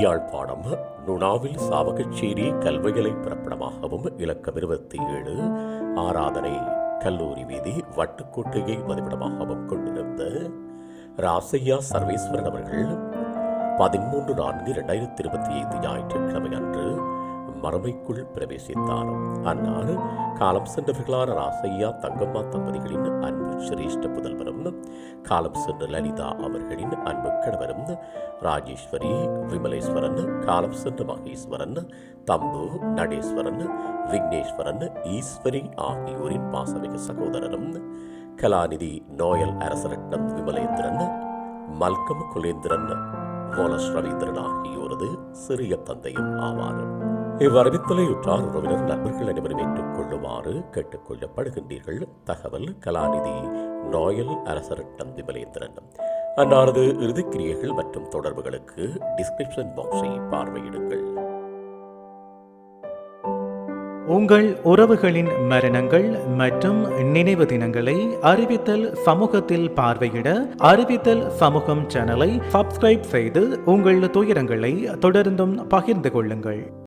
யாழ்ப்பாணம் நுணாவில் சாவகச்சேரி கல்வியலை பிறப்பிடமாகவும் இலக்கம் இருபத்தி ஏழு ஆராதனை கல்லூரி வீதி வட்டுக்கோட்டையை மதிப்பிடமாகவும் கொண்டிருந்த ராசையா சர்வேஸ்வரன் அவர்கள் பதிமூன்று நான்கு இரண்டாயிரத்தி இருபத்தி ஐந்து ஞாயிற்றுக்கிழமை அன்று மறவைக்குள் பிரவேசித்தார். அன்னார் காலம் சென்றவர்களான ராசையா தங்கம்மா தம்பதிகளின் அன்பு சிரேஷ்ட புதல்வரும் காலம் சென்ற லலிதா அவர்களின் அன்பு கணவரும் ராஜேஸ்வரி விமலேஸ்வரன் காலம் சென்ற மகேஸ்வரன் தம்பு நடேஸ்வரன் விக்னேஸ்வரன் ஈஸ்வரி ஆகியோரின் பாசமிகு சகோதரரும் கலாநிதி Noel Arasaratnam Vimalendran Malcolm Kulendran Paulus Raveendran ஆகியோரது சிறிய தந்தையும் ஆவார். இவ்வறிவித்தலை உற்றார் உறவினர் நண்பர்கள் அனைவரும் ஏற்றுக்கொள்ளுமாறு கேட்டுக்கொள்ளப்படுகின்றீர்கள். தகவல் கலாநிதி நோயல் அரசரட்டம் விமலேந்திரன் அன்னாரது இறுதிக்கிரியைகள் மற்றும் தொடர்புகளுக்கு டிஸ்கிரிப்ஷன் பாக்ஸை பார்வையிடுங்கள். உங்கள் உறவுகளின் மரணங்கள் மற்றும் நினைவு தினங்களை அறிவித்தல் சமூகத்தில் பார்வையிட அறிவித்தல் சமூகம் சேனலை சப்ஸ்கிரைப் செய்து உங்கள் துயரங்களை தொடர்ந்தும் பகிர்ந்து கொள்ளுங்கள்.